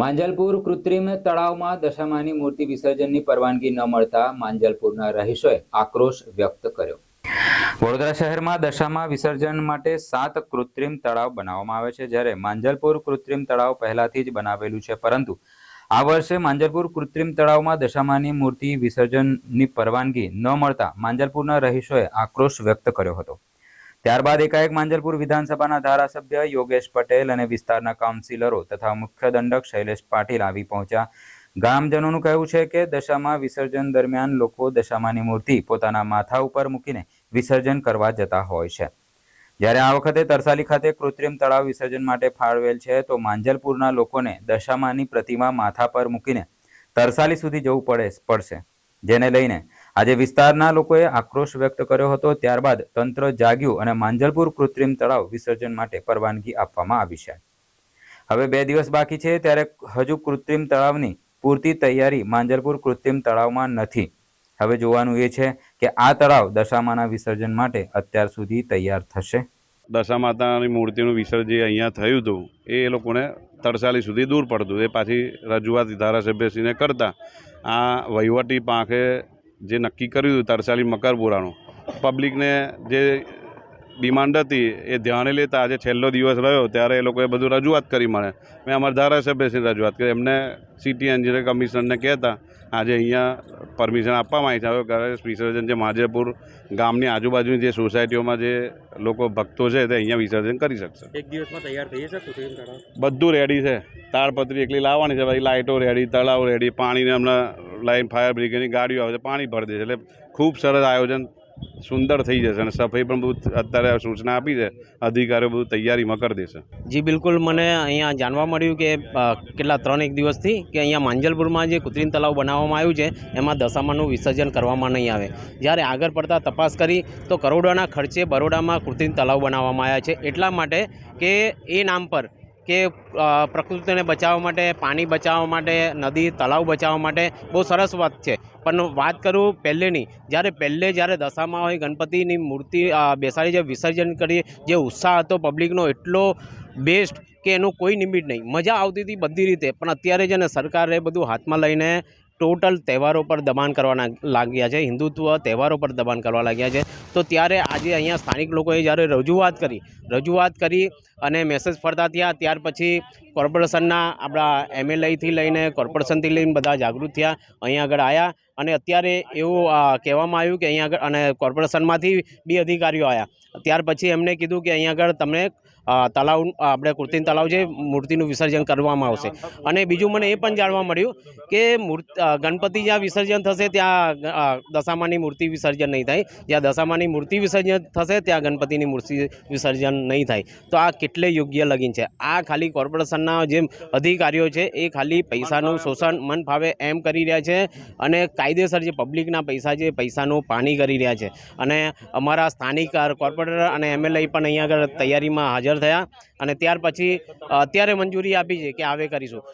માંજલપુર કૃત્રિમ તળાવમાં દશામાની મૂર્તિ વિસર્જનની પરવાનગી ન મળતા માંજલપુરના રહીશોએ આક્રોશ વ્યક્ત કર્યો. વડોદરા શહેરમાં દશામાં વિસર્જન માટે સાત કૃત્રિમ તળાવ બનાવવામાં આવે છે. જ્યારે માંજલપુર કૃત્રિમ તળાવ પહેલાથી જ બનાવેલું છે. પરંતુ આ વર્ષે માંજલપુર કૃત્રિમ તળાવમાં દશામાની મૂર્તિ વિસર્જનની પરવાનગી ન મળતા માંજલપુરના રહીશોએ આક્રોશ વ્યક્ત કર્યો હતો. ત્યારબાદ એકાએક માંજલપુર વિધાનસભાના ધારાસભ્ય યોગેશ પટેલ અને વિસ્તારના કાઉન્સિલરો તથા મુખ્ય દંડક શૈલેષ પાટીલ આવી પહોંચ્યા. ગામજનોનું કહેવું છે કે દશામાં વિસર્જન દરમિયાન લોકો દશામાની મૂર્તિ પોતાના માથા ઉપર મૂકીને વિસર્જન કરવા જતા હોય છે. જ્યારે આ વખતે તરસાલી ખાતે કૃત્રિમ તળાવ વિસર્જન માટે ફાળવેલ છે, તો માંજલપુરના લોકોને દશામાની પ્રતિમા માથા પર મૂકીને તરસાલી સુધી જવું પડે, પડશે. જેને લઈને આજે વિસ્તારના લોકોએ આક્રોશ વ્યક્ત કર્યો હતો, ત્યારબાદ તંત્ર જાગ્યું અને માંજલપુર કૃત્રિમ તળાવ વિસર્જન માટે પરવાનગી આપવામાં આવી છે. હવે બે દિવસ બાકી છે ત્યારે હજુ કૃત્રિમ તળાવની પૂરતી તૈયારી માંજલપુર કૃત્રિમ તળાવમાં નથી. હવે જોવાનું એ છે કે આ તળાવ દશામાના વિસર્જન માટે અત્યાર સુધી તૈયાર થશે. દશા માતાની મૂર્તિનું વિસર્જન અહીંયા થયું હતું, એ લોકોને તરસાલી સુધી દૂર પડતું એ પાછી રજૂઆત ધારાસભ્યશ્રીને કરતા આ વહીવટી પાંખે જે નક્કી કર્યું હતું તરસાલી મકરપુરાનું પબ્લિકને જે ડિમાન્ડ હતી એ ધ્યાને લેતા આજે છેલ્લો દિવસ રહ્યો ત્યારે એ લોકોએ બધું રજૂઆત કરી મને. મેં અમારા ધારાસભ્યશ્રી રજૂઆત કરી. એમને સિટી એન્જિનિયર કમિશનરને કહેતા આજે અહીંયા પરમિશન આપવામાં આવી છે. હવે ગણેશ વિસર્જન જે માજેપુર ગામની આજુબાજુની જે સોસાયટીઓમાં જે લોકો ભક્તો છે તે અહીંયા વિસર્જન કરી શકશે. એક દિવસમાં તૈયાર થઈ જશે બધું રેડી છે. તાડપત્રી એકલી લાવવાની છે પછી લાઇટો રેડી તળાવ રેડી પાણીને હમણાં લાઈન ફાયર બ્રિગેડની ગાડીઓ આવે છે, પાણી ભરી દે છે. એટલે ખૂબ સરસ આયોજન સુંદર થઈ જશે અને સફાઈ પણ બહુ અત્યારે સૂચના આપી છે. અધિકારીઓ બધું તૈયારીમાં કરી દેશે જી, બિલકુલ મને અહીંયા જાણવા મળ્યું કે કેટલા ત્રણ એક દિવસથી કે અહીંયા માંજલપુરમાં જે કૃત્રિમ તળાવ બનાવવામાં આવ્યું છે, એમાં દશામાનું વિસર્જન કરવામાં નહીં આવે. જ્યારે આગળ પડતા તપાસ કરી, તો કરોડોના ખર્ચે બરોડામાં કૃત્રિમ તળાવ બનાવવામાં આવ્યા છે. એટલા માટે કે એ નામ પર કે પ્રકૃતિને બચાવવા માટે, પાણી બચાવવા માટે, નદી, તળાવ બચાવવા માટે બહુ સરસ વાત છે. પણ વાત કરું પહેલેની. જ્યારે પહેલે જ્યારે દશામાં હોય, ગણપતિની મૂર્તિ બેસાડી જે વિસર્જન કરી, જે ઉત્સાહ હતો પબ્લિકનો, એટલો બેસ્ટ કે એનું કોઈ લિમિટ નહીં. મજા આવતી હતી બધી રીતે. પણ અત્યારે છે ને, સરકારે બધું હાથમાં લઈને ટોટલ તહેવારો પર દબાણ કરવાના લાગ્યા છે. હિન્દુત્વ તહેવારો પર દબાણ કરવા લાગ્યા છે. તો ત્યારે આજે અહીંયા સ્થાનિક લોકોએ જ્યારે રજૂઆત કરી રજૂઆત કરી અને મેસેજ ફરતા થયા. ત્યાર પછી કોર્પોરેશનના આપણા એમએલએથી લઈને કોર્પોરેશનથી લઈને બધા જાગૃત થયા. અહીંયા આગળ આવ્યા અને અત્યારે એવું કહેવામાં આવ્યું કે અહીંયા આગળ, અને કોર્પોરેશનમાંથી બી અધિકારીઓ આવ્યા ત્યાર પછી એમને કીધું કે અહીંયા આગળ તમને તળાવ આપણે કૃત્રિમ તળાવ છે મૂર્તિનું વિસર્જન કરવામાં આવશે. અને બીજું મને એ પણ જાણવા મળ્યું કે મૂર્તિ ગણપતિ જ્યાં વિસર્જન થશે ત્યાં દશામાની મૂર્તિ વિસર્જન નહીં થાય. જ્યાં દશામાની મૂર્તિ વિસર્જન થશે, ત્યાં ગણપતિની મૂર્તિ વિસર્જન નહીં થાય. તો આ કેટલે યોગ્ય લગીન છે? આ ખાલી કોર્પોરેશનના જે અધિકારીઓ છે, એ ખાલી પૈસાનું શોષણ મન ફાવે એમ કરી રહ્યા છે અને કાયદેસર જે પબ્લિકના પૈસા છે પૈસાનું પાણી કરી રહ્યા છે. અને અમારા સ્થાનિક કોર્પોરેટર અને એમએલએ પણ અહીંયા આગળ તૈયારીમાં હાજર થયા અને ત્યાર પછી અત્યારે મંજૂરી આપી છે કે આવે કરીશું.